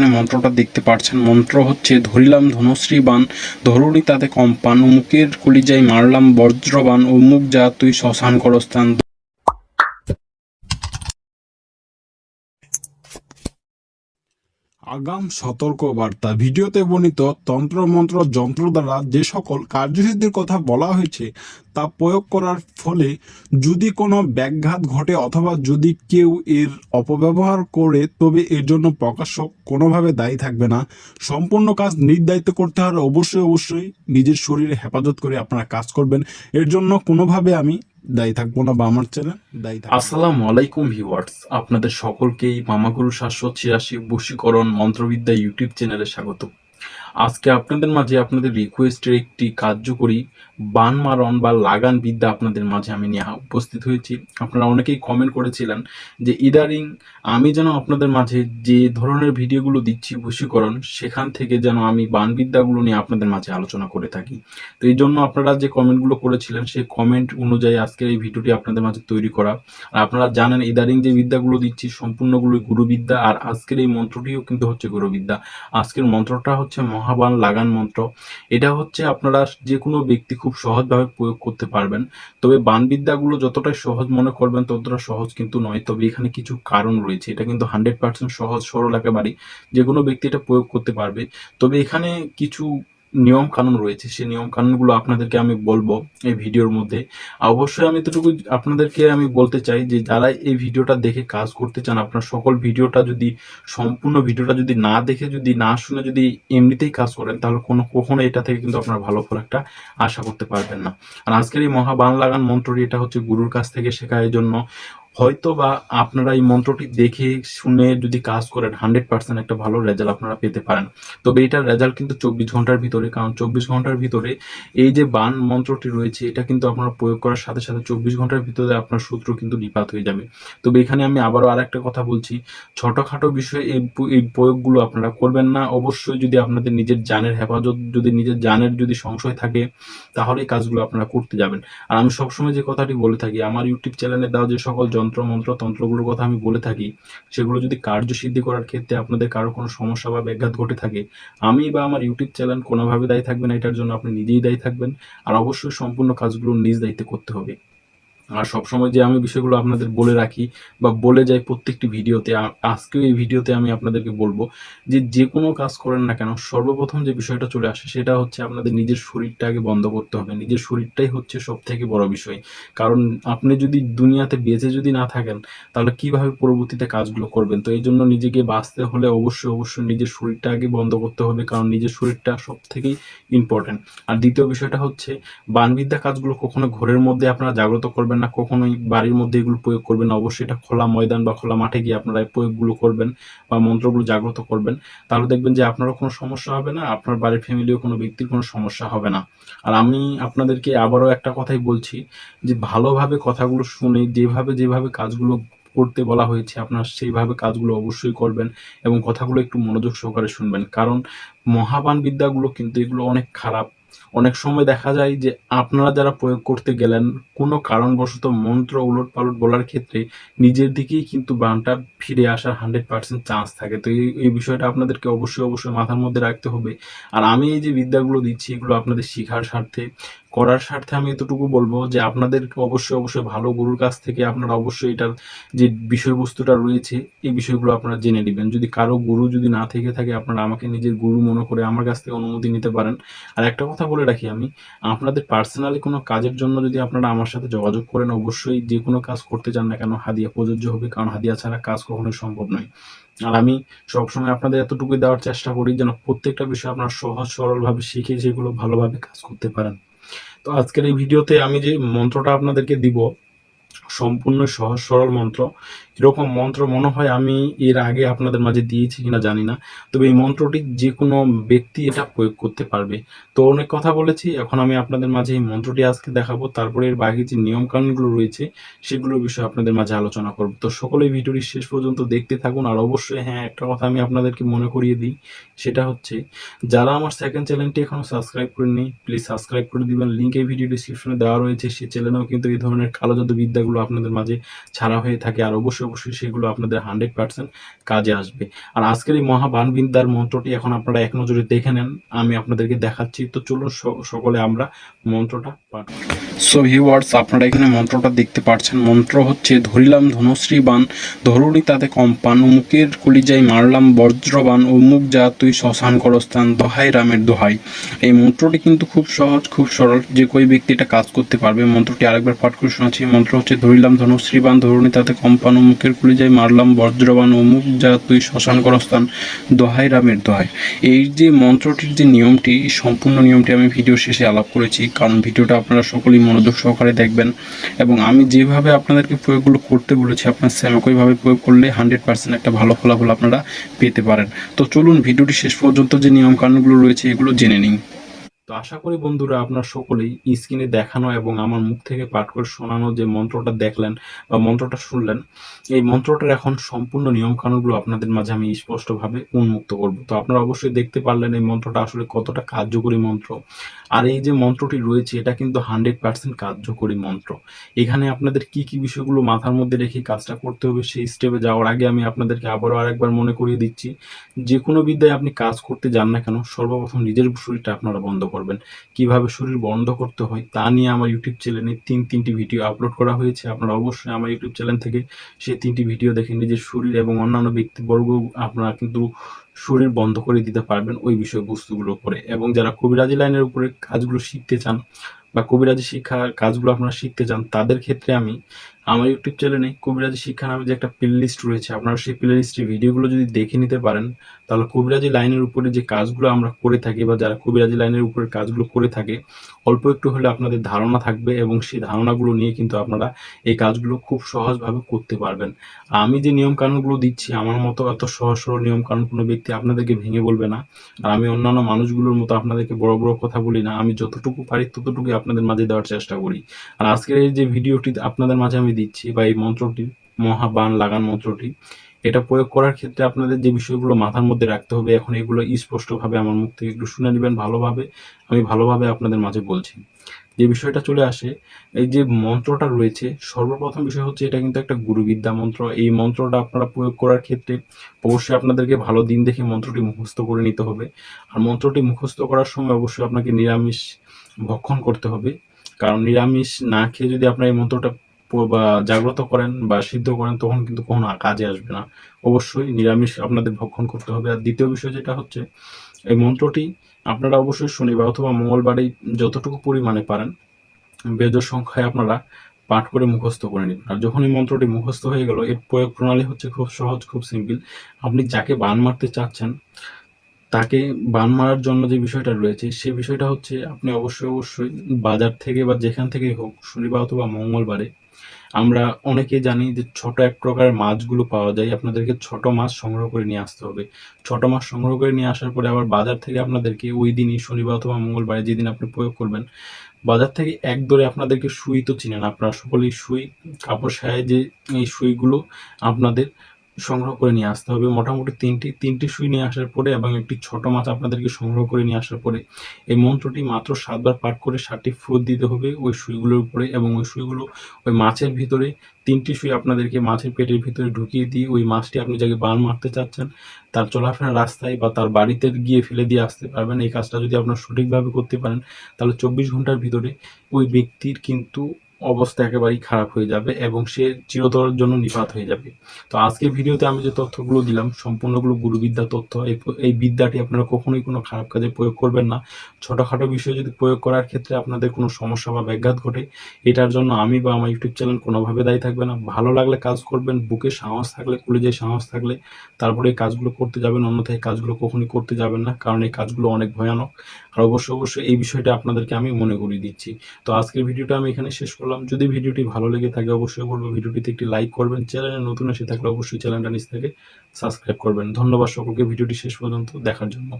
এখানে মন্ত্রটা দেখতে পাচ্ছেন মন্ত্র হচ্ছে, ধরিলাম ধনুশ্রী বান ধরুনি তাতে কম্পান মুখের কলিজাই মারলাম বজ্রবান মুখ যা তুই শ্মশান করস্থান আগাম সতর্ক বার্তা ভিডিওতে বর্ণিত তন্ত্রমন্ত্র যন্ত্র দ্বারা যে সকল কার্যসিদ্ধির কথা বলা হয়েছে, তা প্রয়োগ করার ফলে যদি কোনো ব্যাঘাত ঘটে অথবা যদি কেউ এর অপব্যবহার করে, তবে এর জন্য প্রকাশক কোনোভাবে দায়ী থাকবে না। সম্পূর্ণ কাজ দায়িত্ব করতে হলে অবশ্যই অবশ্যই নিজের শরীরে হেফাজত করে আপনারা কাজ করবেন। এর জন্য কোনোভাবে আমি দায়ী থাকব না বা আমার চ্যানেল দায়ী আসসালামু আলাইকুম ভিউয়ার্স, আপনাদের সকলকেই মামাগুরু সাতশো ছিয়াশি বশীকরণ মন্ত্রবিদ্যা ইউটিউব চ্যানেলে স্বাগত। আজকে আপনাদের মাঝে আপনাদের রিকোয়েস্টের একটি কার্যকরী বান মারণ বা লাগান বিদ্যা আপনাদের মাঝে আমি নিয়ে উপস্থিত হয়েছি। আপনারা অনেকেই কমেন্ট করেছিলেন যে, ইদারিং আমি যেন আপনাদের মাঝে যে ধরনের ভিডিওগুলো দিচ্ছি বশীকরণ, সেখান থেকে যেন আমি বান বিদ্যাগুলো নিয়ে আপনাদের মাঝে আলোচনা করে থাকি। তো এই জন্য আপনারা যে কমেন্টগুলো করেছিলেন, সেই কমেন্ট অনুযায়ী আজকের এই ভিডিওটি আপনাদের মাঝে তৈরি করা। আর আপনারা জানেন, ইদারিং যে বিদ্যাগুলো দিচ্ছি, সম্পূর্ণগুলো গুরুবিদ্যা, আর আজকের এই মন্ত্রটিও কিন্তু হচ্ছে গুরুবিদ্যা। আজকের মন্ত্রটা হচ্ছে মহাবান লাগান মন্ত্র। এটা হচ্ছে আপনারা যে কোনো ব্যক্তি খুব সহজভাবে প্রয়োগ করতে পারবেন। তবে বানবিদ্যাগুলো যতটাই সহজ মনে করবেন, ততটা সহজ কিন্তু নয়। তবে এখানে কিছু কারণ রয়েছে। এটা কিন্তু হান্ড্রেড পার্সেন্ট সহজ, সরল একেবারেই। যে কোনো ব্যক্তি এটা প্রয়োগ করতে পারবে। তবে এখানে কিছু নিয়ম কানুন রয়েছে, সেই নিয়ম কানুনগুলো আপনাদেরকে আমি বলব এই ভিডিওর মধ্যে। অবশ্যই আমি এতটুকু আপনাদেরকে আমি বলতে চাই যে, যারা এই ভিডিওটা দেখে কাজ করতে চান, আপনার সকল ভিডিওটা যদি, সম্পূর্ণ ভিডিওটা যদি না দেখে, যদি না শুনে যদি এমনিতেই কাজ করেন, তাহলে কোনো কখনো এটা থেকে কিন্তু আপনার ভালো ফল একটা আশা করতে পারবেন না। আর আজকের এই মহাবান লাগান মন্ত্রটি, এটা হচ্ছে গুরুর কাছ থেকে শেখা এই জন্য হয়তো বা আপনারা এই মন্ত্রটি দেখে শুনে যদি কাজ করেন হান্ড্রেড পার্সেন্ট একটা ভালো রেজাল্ট আপনারা পেতে পারেন। তবে এটার রেজাল্ট কিন্তু চব্বিশ ঘণ্টার ভিতরে, কারণ চব্বিশ ঘণ্টার ভিতরে এই যে বান মন্ত্রটি রয়েছে, এটা কিন্তু আপনারা প্রয়োগ করার সাথে সাথে চব্বিশ ঘণ্টার ভিতরে আপনার সূত্র কিন্তু নিপাত হয়ে যাবে। তবে এখানে আমি আবারও আর একটা কথা বলছি, ছোটখাটো বিষয়ে এই এই প্রয়োগগুলো আপনারা করবেন না। অবশ্যই যদি আপনাদের নিজের জানের হেফাজত, যদি নিজের জানের যদি সংশয় থাকে, তাহলে এই কাজগুলো আপনারা করতে যাবেন। আর আমি সবসময় যে কথাটি বলে থাকি, আমার ইউটিউব চ্যানেলে দেওয়া যে সকল যন্ত্র মন্ত্র তন্ত্রগুলোর কথা আমি বলে থাকি, সেগুলো যদি কার্যসিদ্ধি করার ক্ষেত্রে আপনাদের কারও কোনো সমস্যা বা ব্যাঘাত ঘটে থাকে, আমি বা আমার ইউটিউব চ্যানেল কোনোভাবে দায়ী থাকবে না, এটার জন্য আপনি নিজেই দায়ী থাকবেন। আর অবশ্যই সম্পূর্ণ কাজগুলো নিজ দায়িত্বে করতে হবে। আর সবসময় যে আমি বিষয়গুলো আপনাদের বলে রাখি বা বলে যাই প্রত্যেকটি ভিডিওতে আজকেও এই ভিডিওতে আমি আপনাদেরকে বলব যে যে কোনো কাজ করেন না কেন, সর্বপ্রথম যে বিষয়টা চলে আসে সেটা হচ্ছে আপনাদের নিজের শরীরটা আগে বন্ধ করতে হবে। নিজের শরীরটাই হচ্ছে সব থেকে বড় বিষয়। কারণ আপনি যদি দুনিয়াতে বেঁচে যদি না থাকেন, তাহলে কীভাবে পরবর্তীতে কাজগুলো করবেন? তো এই জন্য নিজেকে বাঁচতে হলে অবশ্যই অবশ্যই নিজের শরীরটা আগে বন্ধ করতে হবে, কারণ নিজের শরীরটা সব থেকেই ইম্পর্টেন্ট আর দ্বিতীয় বিষয়টা হচ্ছে বানবিদ্যা কাজগুলো কখনো ঘরের মধ্যে আপনারা জাগ্রত করবেন না, কখনোই বাড়ির মধ্যে এগুলো প্রয়োগ করবেন অবশ্যই এটা খোলা ময়দান বা খোলা মাঠে গিয়ে আপনারা প্রয়োগগুলো করবেন বা মন্ত্রগুলো জাগ্রত করবেন। তাহলে দেখবেন যে আপনারও কোনো সমস্যা হবে না, আপনার বাড়ির ফ্যামিলিও কোনো ব্যক্তির কোনো সমস্যা হবে না। আর আমি আপনাদেরকে আবারও একটা কথাই বলছি যে, ভালোভাবে কথাগুলো শুনে, যেভাবে যেভাবে কাজগুলো করতে বলা হয়েছে, আপনার সেইভাবে কাজগুলো অবশ্যই করবেন এবং কথাগুলো একটু মনোযোগ সহকারে শুনবেন। কারণ মহাবান বিদ্যাগুলো কিন্তু এগুলো অনেক খারাপ। অনেক সময় দেখা যায় যে আপনারা যারা প্রয়োগ করতে গেলেন, কোনো কারণবশত মন্ত্র উলট পালট বলার ক্ষেত্রে নিজের দিকেই কিন্তু বানটা ফিরে আসার হান্ড্রেড পার্সেন্ট চান্স থাকে। তো এই এই বিষয়টা আপনাদেরকে অবশ্যই অবশ্যই মাথার মধ্যে রাখতে হবে। আর আমি এই যে বিদ্যাগুলো দিচ্ছি, এগুলো আপনাদের শেখার স্বার্থে, করার স্বার্থে আমি এতটুকু বলব যে আপনাদেরকে অবশ্যই অবশ্যই ভালো গুরুর কাছ থেকে আপনারা অবশ্যই এটার যে বিষয়বস্তুটা রয়েছে, এই বিষয়গুলো আপনারা জেনে নেবেন। যদি কারও গুরু যদি না থেকে থাকে, আপনারা আমাকে নিজের গুরু মনে করে আমার কাছ থেকে অনুমতি নিতে পারেন। আর একটা কথা বলে রাখি আমি। আপনাদের পার্সোনালি কোনো কাজের জন্য যদি আপনারা আমার সাথে যোগাযোগ করেন, অবশ্যই যে কোনো কাজ করতে চান না কেন, হাদিয়া প্রযোজ্য হবে, কারণ হাদিয়া ছাড়া কাজ কখনোই সম্ভব নয়। আর আমি সবসময় আপনাদের এতটুকুই দেওয়ার চেষ্টা করি যেন প্রত্যেকটা বিষয় আপনারা সহজ, সরলভাবে শিখে যেগুলো ভালোভাবে কাজ করতে পারেন। তো আজকের এই ভিডিওতে আমি যে মন্ত্রটা আপনাদেরকে দিব, সম্পূর্ণ সহজ, সরল মন্ত্র এরকম মন্ত্র মনে হয় আমি এর আগে আপনাদের মাঝে দিয়েছি কিনা জানি না। তবে এই মন্ত্রটি যে কোনো ব্যক্তি এটা প্রয়োগ করতে পারবে। তো অনেক কথা বলেছি, এখন আমি আপনাদের মাঝে এই মন্ত্রটি আজকে দেখাবো। তারপরে এর বাকি যে নিয়মকানুনগুলো রয়েছে সেগুলোর বিষয়ে আপনাদের মাঝে আলোচনা করব। তো সকলে ভিডিওটি শেষ পর্যন্ত দেখতে থাকুন। আর অবশ্যই হ্যাঁ একটা কথা আমি আপনাদেরকে মনে করিয়ে দিই, সেটা হচ্ছে, যারা আমার সেকেন্ড চ্যানেলটি এখনও সাবস্ক্রাইব করেননি প্লিজ সাবস্ক্রাইব করে দিবেন। লিঙ্ক এই ভিডিও ডিসক্রিপশনে দেওয়া রয়েছে। সেই চ্যানেলেও কিন্তু এই ধরনের কালো জাদু বিদ্যাগুলো আপনাদের মাঝে ছাড়া হয়ে থাকে। আর অবশ্যই অবশ্যই সেগুলো আপনাদের হান্ড্রেড পার্সেন্ট কাজে আসবে। আর আজকের এই মহাবানবিদ্যার মন্ত্রটি এখন আপনারা এক নজরে দেখে নেন, আমি আপনাদেরকে দেখাচ্ছি। তো চলুন সকলে আমরা মন্ত্রটা সো ভিউয়ার্স আপনারা এখানে মন্ত্রটা দেখতে পাচ্ছেন মন্ত্র হচ্ছে, ধরিলাম ধনুশ্রী বান ধরুনি তাতে কম্পান মুখের কলিজাই মারলাম বজ্রবান মুখ যা তুই শ্মশান করস্থান, দোহাই রামের দোহাই। এই মন্ত্রটি কিন্তু খুব সহজ, খুব সরল। যে કોઈ ব্যক্তি এটা কাজ করতে পারবে, মন্ত্রটি আরেকবার পাঠ করে শোনাচ্ছি। মন্ত্র হচ্ছে, ধরিলাম ধনুশ্রী বান ধরুনি তাতে কম্পান ও মুখের কলিজাই মারলাম বজ্রবান মুখ যা তুই শ্মশান করস্থান, দোহাই রামের দোহাই। এই যে মন্ত্রটির যে নিয়মটি, সম্পূর্ণ নিয়মটি আমি ভিডিও শেষে আলাপ করেছি, কারণ ভিডিওটা আপনারা সকলেই মনোযোগ সহকারে দেখবেন। এবং আমি যেভাবে আপনাদেরকে প্রয়োগগুলো করতে বলেছি, আপনার সেম একইভাবে প্রয়োগ করলে হান্ড্রেড পার্সেন্ট একটা ভালো ফলাফল আপনারা পেতে পারেন। তো চলুন, ভিডিওটি শেষ পর্যন্ত যে নিয়মকানুনগুলো রয়েছে, এগুলো জেনে নিন তো আশা করি বন্ধুরা আপনার সকলেই স্ক্রিনে দেখানো এবং আমার মুখ থেকে পাঠ করে শোনানো যে মন্ত্রটা দেখলেন বা মন্ত্রটা শুনলেন, এই মন্ত্রটার এখন সম্পূর্ণ নিয়মকানুনগুলো আপনাদের মাঝে আমি স্পষ্টভাবে উন্মুক্ত করব। তো আপনারা অবশ্যই দেখতে পারলেন এই মন্ত্রটা আসলে কতটা কার্যকরী মন্ত্র। আর এই যে মন্ত্রটি রয়েছে, এটা কিন্তু হান্ড্রেড পার্সেন্ট কার্যকরী মন্ত্র। এখানে আপনাদের কি কি বিষয়গুলো মাথার মধ্যে রেখে কাজটা করতে হবে সেই স্টেপে যাওয়ার আগে আমি আপনাদেরকে আবারও আরেকবার মনে করিয়ে দিচ্ছি, যে কোনো বিদ্যায় আপনি কাজ করতে যান না কেন, সর্বপ্রথম নিজের শরীরটা আপনারা বন্ধ করবেন কীভাবে শরীর বন্ধ করতে হয় তা নিয়ে আমার ইউটিউব চ্যানেলে তিন, তিনটি ভিডিও আপলোড করা হয়েছে। আপনারা অবশ্যই আমার ইউটিউব চ্যানেল থেকে সেই তিনটি ভিডিও দেখে নিজের শরীর এবং অন্যান্য ব্যক্তিবর্গ আপনারা কিন্তু শরীর বন্ধ করে দিতে পারবেন ওই বিষয়বস্তুগুলো করে এবং যারা কবিরাজি লাইনের উপরে কাজগুলো শিখতে চান বা কবিরাজি শিক্ষার কাজগুলো আপনারা শিখতে চান, তাদের ক্ষেত্রে আমি আমার ইউটিউব চ্যানেলে কবিরাজি শিক্ষা নামে যে একটা প্লে লিস্ট রয়েছে, আপনারা সেই প্লে লিস্টের ভিডিওগুলো যদি দেখে নিতে পারেন, তাহলে কবিরাজি লাইনের উপরে যে কাজগুলো আমরা করে থাকি বা যারা কবিরাজি লাইনের উপরে কাজগুলো করে থাকে, অল্প একটু হলে আপনাদের ধারণা থাকবে এবং সেই ধারণাগুলো নিয়ে কিন্তু আপনারা এই কাজগুলো খুব সহজভাবে করতে পারবেন। আমি যে নিয়ম কানুনগুলো দিচ্ছি, আমার মতো এত সহজ সরল নিয়ম কানুন কোনো ব্যক্তি আপনাদেরকে ভেঙে বলবে না। আর আমি অন্যান্য মানুষগুলোর মতো আপনাদেরকে বড় বড় কথা বলি না, আমি যতটুকু পারি ততটুকুই আপনাদের মাঝে দেওয়ার চেষ্টা করি। আর আজকের এই যে ভিডিওটি আপনাদের মাঝে আমি দিচ্ছি বা এই মন্ত্রটি মহাবান লাগান মন্ত্রটি, এটা প্রয়োগ করার ক্ষেত্রে আপনাদের যে বিষয়গুলো মাথার মধ্যে রাখতে হবে, এখন এগুলো স্পষ্টভাবে আমার মুখ থেকে একটু শুনে নেবেন, ভালোভাবে আমি ভালোভাবে আপনাদের মাঝে বলছি। যে বিষয়টা চলে আসে, এই যে মন্ত্রটা রয়েছে, সর্বপ্রথম বিষয় হচ্ছে এটা কিন্তু একটা গুরুবিদ্যা মন্ত্র। এই মন্ত্রটা আপনারা প্রয়োগ করার ক্ষেত্রে অবশ্যই আপনাদেরকে ভালো দিন দেখে মন্ত্রটি মুখস্থ করে নিতে হবে। আর মন্ত্রটি মুখস্থ করার সময় অবশ্যই আপনাকে নিরামিষ ভক্ষণ করতে হবে। কারণ নিরামিষ না খেয়ে যদি আপনার এই মন্ত্রটা বা জাগ্রত করেন বা সিদ্ধ করেন, তখন কিন্তু কোনো কাজে আসবে না। অবশ্যই নিরামিষ আপনাদের ভক্ষণ করতে হবে। আর দ্বিতীয় বিষয় যেটা হচ্ছে, এই মন্ত্রটি আপনারা অবশ্যই শনিবার অথবা মঙ্গলবারেই যতটুকু পরিমাণে পারেন বেজোর সংখ্যায় আপনারা পাঠ করে মুখস্থ করে নিন। আর যখন এই মন্ত্রটি মুখস্থ হয়ে গেল, এর প্রয়োগ প্রণালী হচ্ছে খুব সহজ, খুব সিম্পল। আপনি যাকে বান মারতে চাচ্ছেন, তাকে বান মারার জন্য যে বিষয়টা রয়েছে সেই বিষয়টা হচ্ছে আপনি অবশ্যই অবশ্যই বাজার থেকে বা যেখান থেকেই হোক, শনিবার অথবা মঙ্গলবারে আমরা অনেকে জানি যে ছোট এক প্রকার মাছগুলো পাওয়া যায়, আপনাদেরকে ছোট মাছ সংগ্রহ করে নিয়ে আসতে হবে। ছোট মাছ সংগ্রহ করে নিয়ে আসার পরে আবার বাজার থেকে আপনাদেরকে ওই দিনই শনিবার অথবা মঙ্গলবারে যেদিন আপনি প্রয়োগ করবেন, বাজার থেকে এক দরে আপনাদেরকে সুই তো চিনেন। আপনারা সকলেই সুই, কাপড় সায় যে এই সুইগুলো আপনাদের সংগ্রহ করে নিয়ে আসতে হবে। মোটামুটি তিনটি তিনটি সুই নিয়ে আসার পরে এবং একটি ছোট মাছ আপনাদেরকে সংগ্রহ করে নিয়ে আসার পরে এই মন্ত্রটি মাত্র সাতবার পাঠ করে সাতটি ফুট দিতে হবে ওই সুইগুলোর উপরে এবং ওই সুইগুলো ওই মাছের ভিতরে তিনটি সুই আপনাদেরকে মাছের পেটের ভিতরে ঢুকিয়ে দিয়ে ওই মাছটি আপনি যাকে বান মারতে চাচ্ছেন, তার চলাফেরা রাস্তায় বা তার বাড়িতে গিয়ে ফেলে দিয়ে আসতে পারবেন। এই কাজটা যদি আপনার সঠিকভাবে করতে পারেন, তাহলে চব্বিশ ঘণ্টার ভিতরে ওই ব্যক্তির কিন্তু অবস্থা একেবারেই খারাপ হয়ে যাবে এবং সে চিরতরের জন্য নিপাত হয়ে যাবে। তো আজকের ভিডিওতে আমি যে তথ্যগুলো দিলাম, সম্পূর্ণগুলো গুরুবিদ্যা তথ্য। এই বিদ্যাটি আপনারা কখনোই কোনো খারাপ কাজে প্রয়োগ করবেন না। ছোটোখাটো বিষয়ে যদি প্রয়োগ করার ক্ষেত্রে আপনাদের কোনো সমস্যা বা ব্যাঘাত ঘটে, এটার জন্য আমি বা আমার ইউটিউব চ্যানেল কোনোভাবে দায়ী থাকবে না। ভালো লাগলে কাজ করবেন, বুকে সাহস থাকলে কলেজে সাহস থাকলে, তারপরে এই কাজগুলো করতে যাবেন, অন্যথায় কাজগুলো কখনই করতে যাবেন না, কারণ এই কাজগুলো অনেক ভয়ানক। আর অবশ্যই অবশ্যই এই বিষয়টা আপনাদেরকে আমি মনে করিয়ে দিচ্ছি। তো আজকের ভিডিওটা আমি এখানে শেষ করলাম যদি ভিডিওটি ভালো লেগে থাকে, অবশ্যই বলব ভিডিওটিতে একটি লাইক করবেন। চ্যানেলে নতুন এসে থাকলে অবশ্যই চ্যানেলটা নিচ থেকে সাবস্ক্রাইব করবেন। ধন্যবাদ সকলকে, ভিডিওটি শেষ পর্যন্ত দেখার জন্য।